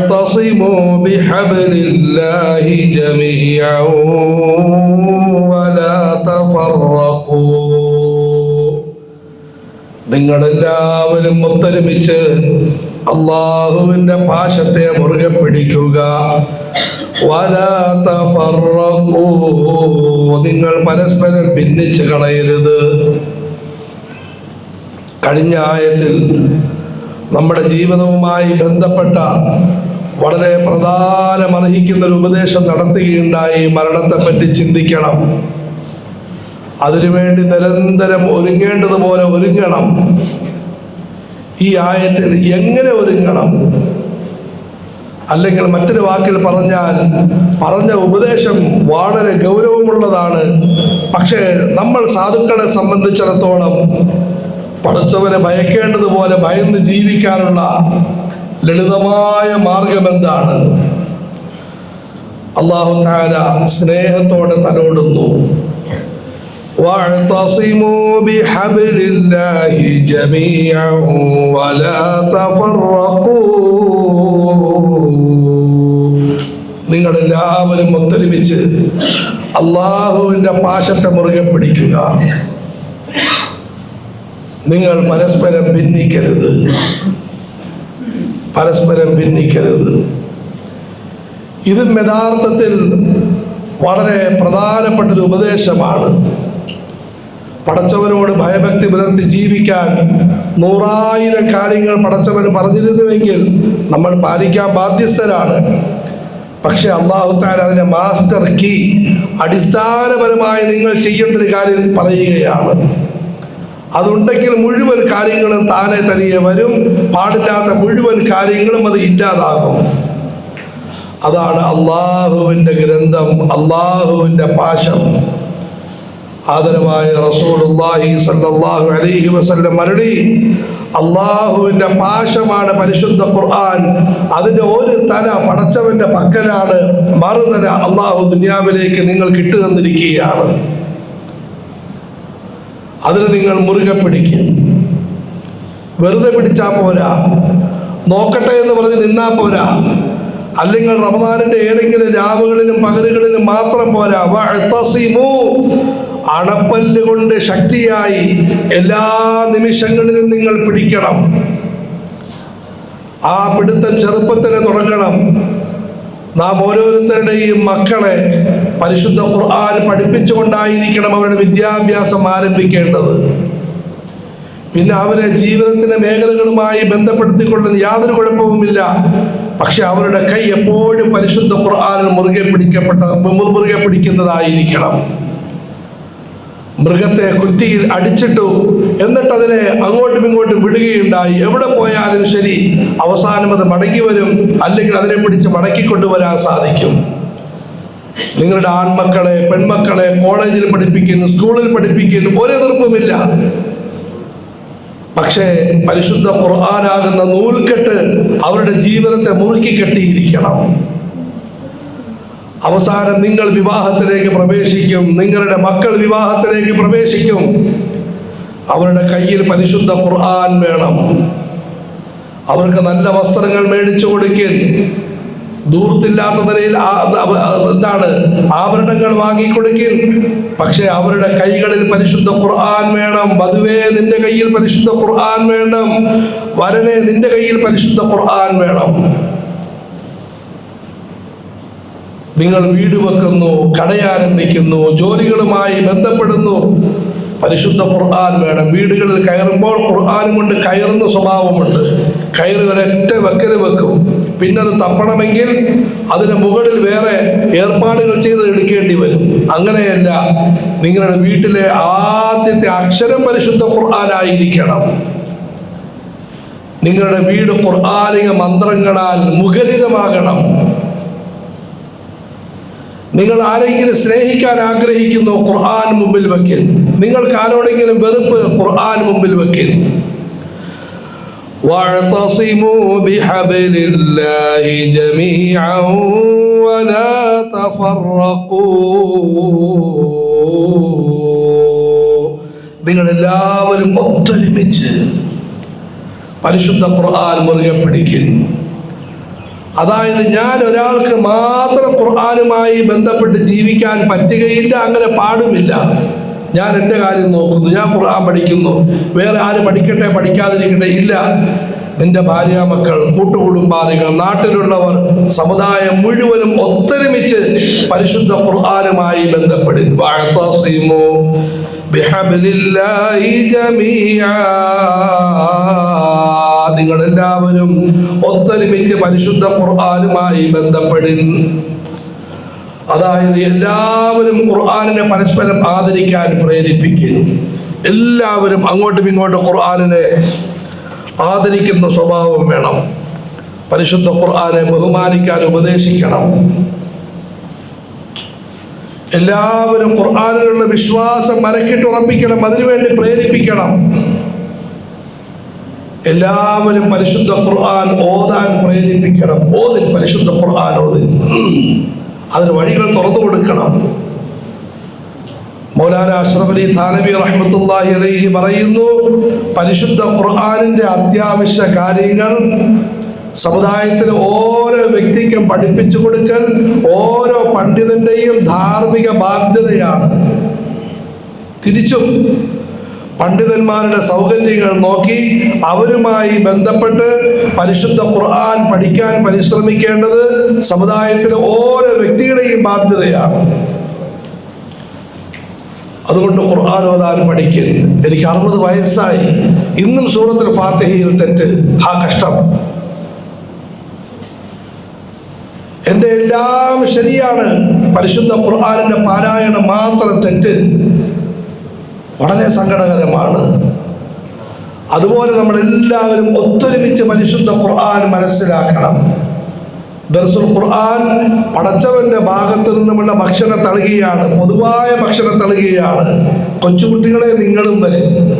واعتصموا بحبل الله جميعا ولا تفرقوا നിങ്ങളെല്ലാവരും ഒത്തൊരുമിച്ച് അള്ളാഹുവിന്റെ പാശത്തെ മുറുകെ പിടിക്കുക വലാ തഫറഖൂ. നിങ്ങൾ പരസ്പരം ഭിന്നിച്ച് കളയരുത് കഴിഞ്ഞ ആയത്തിൽ നമ്മുടെ ജീവിതവുമായി ബന്ധപ്പെട്ട വളരെ പ്രധാനമർഹിക്കുന്ന ഒരു ഉപദേശം നടത്തുകയുണ്ടായി. മരണത്തെപ്പറ്റി ചിന്തിക്കണം. അതിനുവേണ്ടി നിരന്തരം ഒരുങ്ങേണ്ടതുപോലെ ഒരുങ്ങണം. ഈ ആയത്തിൽ എങ്ങനെ ഒരുങ്ങണം? അല്ലെങ്കിൽ മറ്റൊരു വാക്കിൽ പറഞ്ഞാൽ പറഞ്ഞ ഉപദേശം വളരെ ഗൗരവമുള്ളതാണ്. പക്ഷേ നമ്മൾ സാധുക്കളെ സംബന്ധിച്ചിടത്തോളം പഠിച്ചവനെ ഭയക്കേണ്ടതുപോലെ ഭയന്ന് ജീവിക്കാനുള്ള ലളിതമായ മാർഗം എന്താണ് അള്ളാഹു താര സ്നേഹത്തോടെ തലോടുന്നു واعتصموا بحبل الله جميعا ولا تفرقوا നിങ്ങൾ എല്ലാവരും ഒത്തൊരുമിച്ച് അള്ളാഹുവിന്റെ പാശത്തെ മുറുകെ പിടിക്കുക നിങ്ങൾ പരസ്പരം ഭിന്നിക്കരുത് പരസ്പരം ഭിന്നിക്കരുത്. ഇത് യഥാർത്ഥത്തിൽ വളരെ പ്രധാനപ്പെട്ട ഒരു ഉപദേശമാണ്. പടച്ചവനോട് ഭയഭക്തി പുലർത്തി ജീവിക്കാൻ നൂറായിരം കാര്യങ്ങൾ പടച്ചവൻ പറഞ്ഞിരുന്നുവെങ്കിൽ നമ്മൾ പാലിക്കാൻ ബാധ്യസ്ഥരാണ്. പക്ഷെ അള്ളാഹുത്താൻ അതിനെ മാസ്റ്റർ കീ അടിസ്ഥാനപരമായി നിങ്ങൾ ചെയ്യേണ്ട ഒരു കാര്യം പറയുകയാണ്. അതുണ്ടെങ്കിൽ മുഴുവൻ കാര്യങ്ങളും താനെ തനിയെ വരും. പാടില്ലാത്ത മുഴുവൻ കാര്യങ്ങളും അത് ഇല്ലാതാകും. അതാണ് അള്ളാഹുവിന്റെ ഗ്രന്ഥം അള്ളാഹുവിന്റെ പാശം. ആദരവായ റസൂലുള്ളാഹി സല്ലല്ലാഹു അലൈഹി വസല്ലം മരളി അള്ളാഹുവിന്റെ പാശമാണ് പരിശുദ്ധ ഖുർആൻ. അതിന്റെ ഒരു തല പടച്ചവന്റെ പക്കലാണ്. മറുതല അള്ളാഹു ദുനിയാവിലേക്ക് നിങ്ങൾ കിട്ടുതന്നിരിക്കുകയാണ് അതിന് നിങ്ങൾ മുറുകെ പിടിക്കുക വെറുതെ പിടിച്ചാ പോരാ. നോക്കട്ടെ എന്ന് പറഞ്ഞ് നിന്നാ പോരാ. അല്ലെങ്കിൽ റമദാനിന്റെ ഏതെങ്കിലും രാവുകളിലും പകലുകളിലും മാത്രം പോരാ. അണപ്പല്ല് കൊണ്ട് ശക്തിയായി എല്ലാ നിമിഷങ്ങളിലും നിങ്ങൾ പിടിക്കണം. ആ പിടുത്തം ചെറുപ്പത്തിന് തുടങ്ങണം. നാം ഓരോരുത്തരുടെയും മക്കളെ പരിശുദ്ധ ഖുർആൻ പഠിപ്പിച്ചുകൊണ്ടായിരിക്കണം അവരുടെ വിദ്യാഭ്യാസം ആരംഭിക്കേണ്ടത്. പിന്നെ അവരെ ജീവിതത്തിന്റെ മേഖലകളുമായി ബന്ധപ്പെടുത്തിക്കൊള്ളുന്ന യാതൊരു കുഴപ്പവുമില്ല. പക്ഷെ അവരുടെ കൈ എപ്പോഴും പരിശുദ്ധ ഖുർആനിൽ മുറുകെ പിടിക്കപ്പെട്ട മുറുകെ പിടിക്കുന്നതായിരിക്കണം. മൃഗത്തെ കുറ്റിയിൽ അടിച്ചിട്ടു എന്നിട്ട് അതിനെ അങ്ങോട്ടും ഇങ്ങോട്ടും വിടുകയുണ്ടായി. എവിടെ പോയാലും ശരി അവസാനം അത് മടങ്ങി വരും. അല്ലെങ്കിൽ അതിനെ പിടിച്ച് മടക്കി കൊണ്ടുവരാൻ സാധിക്കും. നിങ്ങളുടെ ആൺമക്കളെ പെൺമക്കളെ കോളേജിൽ പഠിപ്പിക്കുന്നു സ്കൂളിൽ പഠിപ്പിക്കുന്നു ഒരു എതിർപ്പുമില്ല. പക്ഷേ പരിശുദ്ധ ഖുർആനാകുന്ന നൂൽക്കെട്ട് അവരുടെ ജീവിതത്തെ മുറുക്കി കെട്ടിയിരിക്കണം. അവസാനം നിങ്ങൾ വിവാഹത്തിലേക്ക് പ്രവേശിക്കും. നിങ്ങളുടെ മക്കൾ വിവാഹത്തിലേക്ക് പ്രവേശിക്കും. അവരുടെ കയ്യിൽ പരിശുദ്ധ ഖുർആൻ വേണം. അവർക്ക് നല്ല വസ്ത്രങ്ങൾ മേടിച്ചു കൊടുക്കൽ. ദൂർത്തില്ലാത്ത നിലയിൽ എന്താണ്? ആഭരണങ്ങൾ വാങ്ങിക്കൊടുക്കൽ പക്ഷെ അവരുടെ കൈകളിൽ പരിശുദ്ധ ഖുർആൻ വേണം. വധുവേ നിന്റെ കയ്യിൽ പരിശുദ്ധ ഖുർആൻ വേണം. വരനെ നിന്റെ കയ്യിൽ പരിശുദ്ധ ഖുർആൻ വേണം. നിങ്ങൾ വീട് വെക്കുന്നു കടയാരംഭിക്കുന്നു ജോലികളുമായി ബന്ധപ്പെടുന്നു. പരിശുദ്ധ ഖുർആൻ വേണം. വീടുകളിൽ കയറുമ്പോൾ ഖുർആൻ കൊണ്ട് കയറുന്ന സ്വഭാവമുണ്ട്. കയറി ഒരൊറ്റ വെക്കൽ വെക്കും. പിന്നെ അത് തപ്പണമെങ്കിൽ അതിന് മുകളിൽ വേറെ ഏർപ്പാടുകൾ ചെയ്ത് എടുക്കേണ്ടി വരും. അങ്ങനെയല്ല നിങ്ങളുടെ വീട്ടിലെ ആദ്യത്തെ അക്ഷരം പരിശുദ്ധ ഖുർആനായിരിക്കണം. നിങ്ങളുടെ വീട് ഖുർആാനിക മന്ത്രങ്ങളാൽ മുഖരിതമാകണം. നിങ്ങൾ ആരെങ്കിലും സ്നേഹിക്കാൻ ആഗ്രഹിക്കുന്നു ഖുർആൻ മുമ്പിൽ വെക്കിൽ നിങ്ങൾക്ക് ആരോടെങ്കിലും വെറുപ്പ് ഖുർആൻ മുമ്പിൽ വെക്കിൽ واعتصموا بحبل الله جميعا ولا تفرقوا നിങ്ങൾ എല്ലാവരും ഒത്തൊരുമിച്ച് പരിശുദ്ധ ഖുർആൻ മുറുകെ പിടിക്കുന്നു അതായത് ഞാൻ ഒരാൾക്ക് മാത്രം ഖുർആാനുമായി ബന്ധപ്പെട്ട് ജീവിക്കാൻ പറ്റുകയില്ല അങ്ങനെ പാടുമില്ല. ഞാൻ എന്റെ കാര്യം നോക്കുന്നു ഞാൻ ഖുർആൻ പഠിക്കുന്നു. വേറെ ആര് പഠിക്കട്ടെ പഠിക്കാതിരിക്കട്ടെ ഇല്ല. നിന്റെ ഭാര്യ മക്കൾ കൂട്ടുകുടുംബാദികൾ നാട്ടിലുള്ളവർ സമുദായം മുഴുവനും ഒത്തൊരുമിച്ച് പരിശുദ്ധ ഖുർആാനുമായി ബന്ധപ്പെടും വാഴത്താസിമോ നിങ്ങളെല്ലാവരും ഒത്തൊരുമിച്ച് പരിശുദ്ധ ഖുർആാനുമായി ബന്ധപ്പെടും. അതായത് എല്ലാവരും ഖുർആാനിനെ പരസ്പരം ആദരിക്കാൻ പ്രേരിപ്പിക്കും. എല്ലാവരും അങ്ങോട്ടും ഇങ്ങോട്ടും ഖുർആാനിനെ ആദരിക്കുന്ന സ്വഭാവം വേണം. പരിശുദ്ധ ഖുർആാനെ ബഹുമാനിക്കാൻ ഉപദേശിക്കണം. എല്ലാവരും ഖുർആാനിലുള്ള വിശ്വാസം മരക്കിട്ടുറപ്പിക്കണം അതിനുവേണ്ടി പ്രേരിപ്പിക്കണം. എല്ലാവരും പരിശുദ്ധ ഖുർആൻ ഓതാൻ പ്രേരിപ്പിക്കണം. ഓതിൽ പരിശുദ്ധ ഖുർആൻ ഓതിൽ അതിന് വഴികൾ തുറന്നു കൊടുക്കണം. മൗലാന അഷ്റഫ് അലി താനബി റഹ്മത്തുള്ളാഹി അലൈഹി പറയുന്നു പരിശുദ്ധ ഖുർആനിന്റെ അത്യാവശ്യ കാര്യങ്ങൾ സമുദായത്തിന് ഓരോ വ്യക്തിക്കും പഠിപ്പിച്ചു കൊടുക്കൽ ഓരോ പണ്ഡിതന്റെയും ധാർമ്മിക ബാധ്യതയാണ്. തിരിച്ചും പണ്ഡിതന്മാരുടെ സൗകര്യങ്ങൾ നോക്കി അവരുമായി ബന്ധപ്പെട്ട് പരിശുദ്ധ ഖുർആൻ പഠിക്കാൻ പരിശ്രമിക്കേണ്ടത് സമുദായത്തിലെ ഓരോ വ്യക്തിയുടെയും ബാധ്യതയാണ്. അതുകൊണ്ട് ഖുർആൻ ഓതാൻ പഠിക്കൽ. എനിക്ക് അറുപത് വയസ്സായി. ഇന്നും സൂറത്തിൽ ഫാത്തിഹയിൽ തെറ്റ്. ആ കഷ്ടം. എന്റെ എല്ലാം ശരിയാണ്. പരിശുദ്ധ ഖുർആാനിന്റെ പാരായണം മാത്രം തെറ്റ്. വളരെ സങ്കടകരമാണ്. അതുപോലെ നമ്മൾ എല്ലാവരും ഒത്തൊരുമിച്ച് പരിശുദ്ധ ഖുർആൻ മനസ്സിലാക്കണം. ദർസുൽ ഖുർആൻ പടച്ചവന്റെ ഭാഗത്ത് നിന്നുമുള്ള ഭക്ഷണ തളുകയാണ്. പൊതുവായ ഭക്ഷണ തളുകയാണ്. കൊച്ചുകുട്ടികളെ നിങ്ങളും വരും.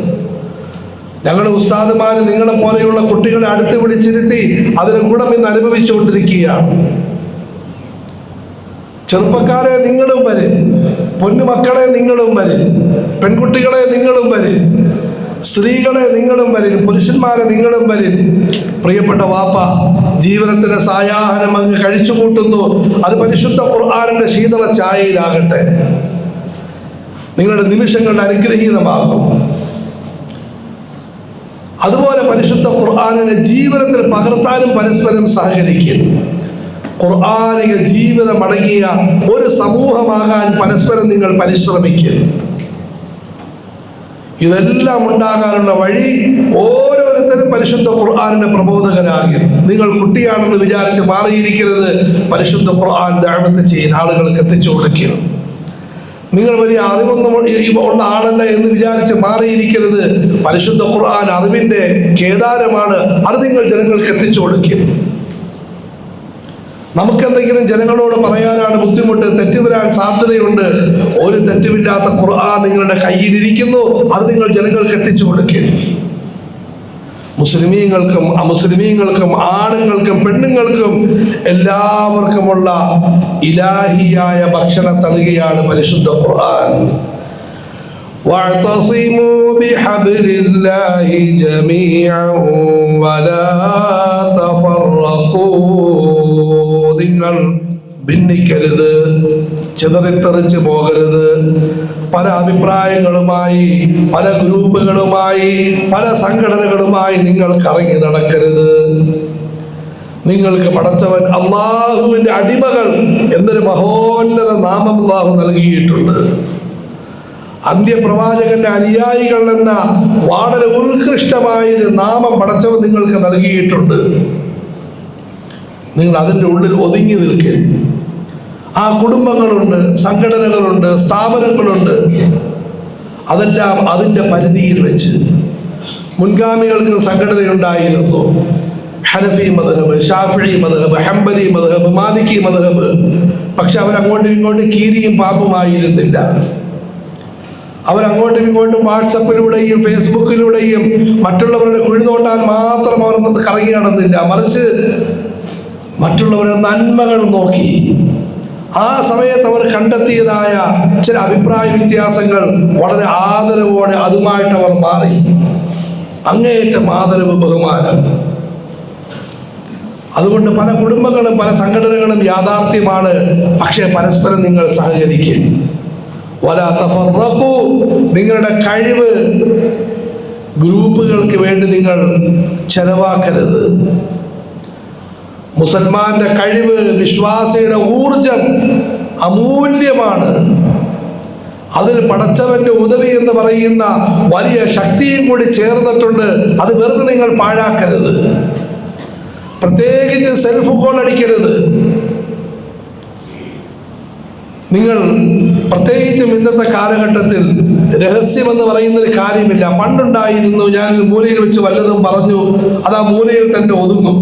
ഞങ്ങളുടെ ഉസ്താദുമാര് നിങ്ങളെ പോലെയുള്ള കുട്ടികളെ അടുത്ത് പിടിച്ചിരുത്തി അതിന് ഗുണം ഇന്ന് അനുഭവിച്ചുകൊണ്ടിരിക്കുകയാണ്. ചെറുപ്പക്കാരെ നിങ്ങളും വരെ പൊന്നുമക്കളെ നിങ്ങളും വരെ പെൺകുട്ടികളെ നിങ്ങളും വരെ സ്ത്രീകളെ നിങ്ങളും വരിൽ പുരുഷന്മാരെ നിങ്ങളും വരിൽ പ്രിയപ്പെട്ട വാപ്പ ജീവനത്തിന് സായാഹനം അങ്ങ് കഴിച്ചു കൂട്ടുന്നു. അത് പരിശുദ്ധ ഖുർആാനിന്റെ ശീതള ചായയിലാകട്ടെ നിങ്ങളുടെ നിമിഷങ്ങളുടെ അനുഗ്രഹീതമാകും. അതുപോലെ പരിശുദ്ധ ഖുർആാനിനെ ജീവനത്തിൽ പകർത്താനും പരസ്പരം സഹകരിക്കും. ഖുർആാനിക ജീവിതം അടങ്ങിയ ഒരു സമൂഹമാകാൻ പരസ്പരം നിങ്ങൾ പരിശ്രമിക്കുക ഇതെല്ലാം ഉണ്ടാകാനുള്ള വഴി ഓരോരുത്തരും പരിശുദ്ധ ഖുർആാനിന്റെ പ്രബോധകരാകും നിങ്ങൾ കുട്ടിയാണെന്ന് വിചാരിച്ച് മാറിയിരിക്കരുത്. പരിശുദ്ധ ഖുർആൻ ദാപത്ത് ചെയ്യാൻ ആളുകൾക്ക് എത്തിച്ചു കൊടുക്കുക നിങ്ങൾ വലിയ അറിവൊന്നും ഉള്ള ആളല്ല എന്ന് വിചാരിച്ച് മാറിയിരിക്കരുത്. പരിശുദ്ധ ഖുർആൻ അറിവിന്റെ കേദാരമാണ്. അത് നിങ്ങൾ ജനങ്ങൾക്ക് എത്തിച്ചു കൊടുക്കുക നമുക്കെന്തെങ്കിലും ജനങ്ങളോട് പറയാനാണ് ബുദ്ധിമുട്ട് തെറ്റ് വരാൻ സാധ്യതയുണ്ട് ഒരു തെറ്റുമില്ലാത്ത ഖുർആൻ നിങ്ങളുടെ കയ്യിലിരിക്കുന്നു അത് നിങ്ങൾ ജനങ്ങൾക്ക് എത്തിച്ചു കൊടുക്കുക മുസ്ലിമീങ്ങൾക്കും അമുസ്ലിമീങ്ങൾക്കും ആണുങ്ങൾക്കും പെണ്ണുങ്ങൾക്കും എല്ലാവർക്കുമുള്ള ഇലാഹിയായ ഭക്ഷണ തളികയാണ് പരിശുദ്ധ ഖുർആൻ واعتصموا بحبل الله جميعا ولا تفرقوا നിങ്ങൾ ഭിന്നിക്കരുത് ചിതറിത്തെറിച്ച് പോകരുത്. പല അഭിപ്രായങ്ങളുമായി പല ഗ്രൂപ്പുകളുമായി പല സംഘടനകളുമായി നിങ്ങൾ കറങ്ങി നടക്കരുത്. നിങ്ങൾക്ക് പടച്ചവൻ അള്ളാഹുവിന്റെ അടിമകൾ എന്നൊരു മഹോന്നത നാമം അള്ളാഹു നൽകിയിട്ടുണ്ട്. അന്ത്യപ്രവാചകന്റെ അനുയായികൾ എന്ന വളരെ ഉത്കൃഷ്ടമായ ഒരു നാമം പടച്ചവൻ നിങ്ങൾക്ക് നൽകിയിട്ടുണ്ട്. നിങ്ങൾ അതിന്റെ ഉള്ളിൽ ഒതുങ്ങി നിൽക്കുക ആ കുടുംബങ്ങളുണ്ട് സംഘടനകളുണ്ട് സ്ഥാപനങ്ങളുണ്ട്. അതെല്ലാം അതിന്റെ പരിധിയിൽ വെച്ച് മുൻഗാമികൾക്ക് സംഘടനയുണ്ടായിരുന്നു ഹനഫി മദഹബ് ഷാഫി മദഹബ് ഹംബലി മദഹബ് മാലിക്കി മദഹബ്. പക്ഷെ അവരങ്ങോട്ടും ഇങ്ങോട്ടും കീരിയും പാപമായിരുന്നില്ല അവരങ്ങോട്ടും ഇങ്ങോട്ടും വാട്സപ്പിലൂടെയും ഫേസ്ബുക്കിലൂടെയും മറ്റുള്ളവരുടെ കുഴിതോട്ടാൻ മാത്രം അവർ കറങ്ങി നടന്നില്ല. മറിച്ച് മറ്റുള്ളവരുടെ നന്മകൾ നോക്കി. ആ സമയത്ത് അവർ കണ്ടെത്തിയതായ ചില അഭിപ്രായ വ്യത്യാസങ്ങൾ വളരെ ആദരവോടെ അതുമായിട്ട് അവർ മാറി. അങ്ങേയറ്റം ആദരവ് ബഹുമാനം. അതുകൊണ്ട് പല കുടുംബങ്ങളും പല സംഘടനകളും യാഥാർത്ഥ്യമാണ്. പക്ഷേ പരസ്പരം നിങ്ങൾ സഹകരിക്കും. നിങ്ങളുടെ കഴിവ് ഗ്രൂപ്പുകൾക്ക് വേണ്ടി നിങ്ങൾ ചെലവാക്കരുത്. മുസൽമാന്റെ കഴിവ് വിശ്വാസിയുടെ ഊർജം അമൂല്യമാണ്. അതിൽ പടച്ചവന്റെ ഉദവി എന്ന് പറയുന്ന വലിയ ശക്തിയും കൂടി ചേർന്നിട്ടുണ്ട്. അത് വെറുതെ നിങ്ങൾ പാഴാക്കരുത്. പ്രത്യേകിച്ച് സെൽഫ് കോൾ അടിക്കരുത്. നിങ്ങൾ പ്രത്യേകിച്ചും ഇന്നത്തെ കാലഘട്ടത്തിൽ രഹസ്യമെന്ന് പറയുന്ന ഒരു കാര്യമില്ല. പണ്ടുണ്ടായിരുന്നു ഞാൻ മൂലയിൽ വെച്ച് വല്ലതും പറഞ്ഞു അത് ആ മൂലയിൽ തന്നെ ഒതുങ്ങും.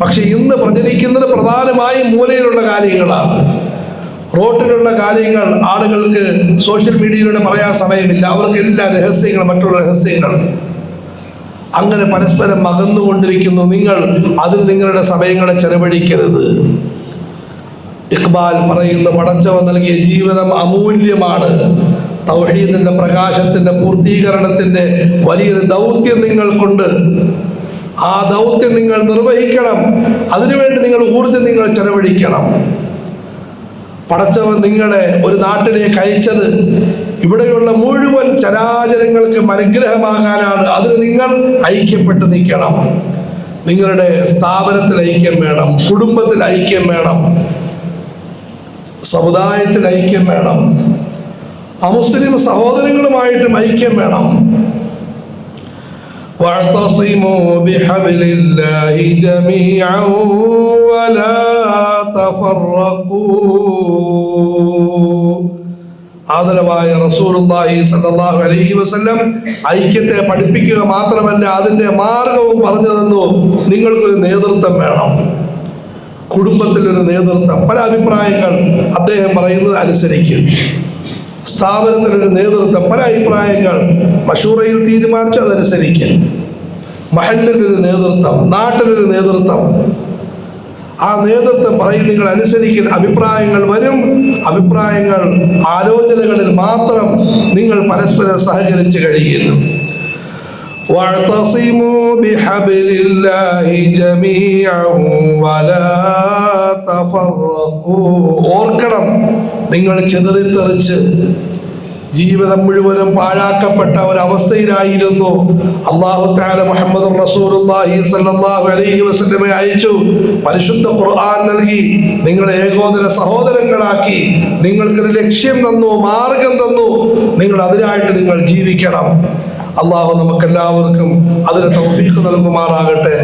പക്ഷെ ഇന്ന് പ്രചരിക്കുന്നത് പ്രധാനമായും മൂലയിലുള്ള കാര്യങ്ങളാണ്. റോട്ടിലുള്ള കാര്യങ്ങൾ ആളുകൾക്ക് സോഷ്യൽ മീഡിയയിലൂടെ പറയാൻ സമയമില്ല. അവർക്ക് എല്ലാ രഹസ്യങ്ങൾ മറ്റുള്ള രഹസ്യങ്ങൾ. അങ്ങനെ പരസ്പരം അകന്നുകൊണ്ടിരിക്കുന്നു നിങ്ങൾ. അതിൽ നിങ്ങളുടെ സമയങ്ങളെ ചെലവഴിക്കരുത്. ഇഖ്ബാൽ പറയുന്ന പടച്ചവൻ നൽകിയ ജീവിതം അമൂല്യമാണ്. തൗഹീദിന്റെ പ്രകാശത്തിന്റെ പൂർത്തീകരണത്തിന്റെ വലിയൊരു ദൗത്യം നിങ്ങൾക്കുണ്ട്. ആ ദൗത്യം നിങ്ങൾ നിർവഹിക്കണം. അതിനുവേണ്ടി നിങ്ങൾ ഊർജം നിങ്ങൾ ചെലവഴിക്കണം. പടച്ചവൻ നിങ്ങളെ ഒരു നാട്ടിലേക്ക് അയച്ചത് ഇവിടെയുള്ള മുഴുവൻ ചരാചരങ്ങൾക്ക് അനുഗ്രഹമാകാനാണ്. അതിന് നിങ്ങൾ ഐക്യപ്പെട്ട് നിൽക്കണം. നിങ്ങളുടെ സ്ഥാപനത്തിൽ ഐക്യം വേണം. കുടുംബത്തിൽ ഐക്യം വേണം. സമുദായത്തിൽ ഐക്യം വേണം. അമുസ്ലിം സഹോദരങ്ങളുമായിട്ടും ഐക്യം വേണം. واعتصموا بحبل الله جميعا ولا تفرقوا ആദരവായ റസൂലുള്ളാഹി സ്വല്ലല്ലാഹു അലൈഹി വസല്ലം ഐക്യത്തെ പഠിപ്പിക്കുക മാത്രമല്ല അതിന്റെ മാർഗവും പറഞ്ഞു തന്നു നിങ്ങൾക്കൊരു നേതൃത്വം വേണം കുടുംബത്തിലൊരു നേതൃത്വം പല അഭിപ്രായങ്ങൾ അദ്ദേഹം പറയുന്നത് അനുസരിക്കും സ്ഥാപനത്തിലൊരു നേതൃത്വം പല അഭിപ്രായങ്ങൾ മഷൂറയിൽ തീരുമാനിച്ചു അതനുസരിക്കും മഹലിലൊരു നേതൃത്വം നാട്ടിലൊരു നേതൃത്വം ആ നേതൃത്വം പറയും നിങ്ങൾ അനുസരിക്കുന്ന അഭിപ്രായങ്ങൾ വരും അഭിപ്രായങ്ങൾ ആലോചനകളിൽ മാത്രം നിങ്ങൾ പരസ്പരം സഹകരിച്ച് കഴിയുന്നു واعتصموا بحبل الله جميعا ولا تفرقوا ഓർക്കണം നിങ്ങൾ ചെതറിത്തെറിച്ച് ജീവിതം മുഴുവനും പാഴാക്കപ്പെട്ട ഒരവസ്ഥയിലായിരുന്നു. അള്ളാഹു താല മുഹമ്മദ് റസൂലുള്ളാഹി സല്ലല്ലാഹു അലൈഹി വസല്ലമയെ അയച്ചു. പരിശുദ്ധ ഖുർആൻ നൽകി. നിങ്ങളെ ഏകോദര സഹോദരങ്ങളാക്കി. നിങ്ങൾക്കൊരു ലക്ഷ്യം തന്നു മാർഗം തന്നു. നിങ്ങൾ അതിനായിട്ട് നിങ്ങൾ ജീവിക്കണം. അള്ളാഹു നമുക്കെല്ലാവർക്കും അതിന് തൗഫീഖ് നൽകുമാറാകട്ടെ.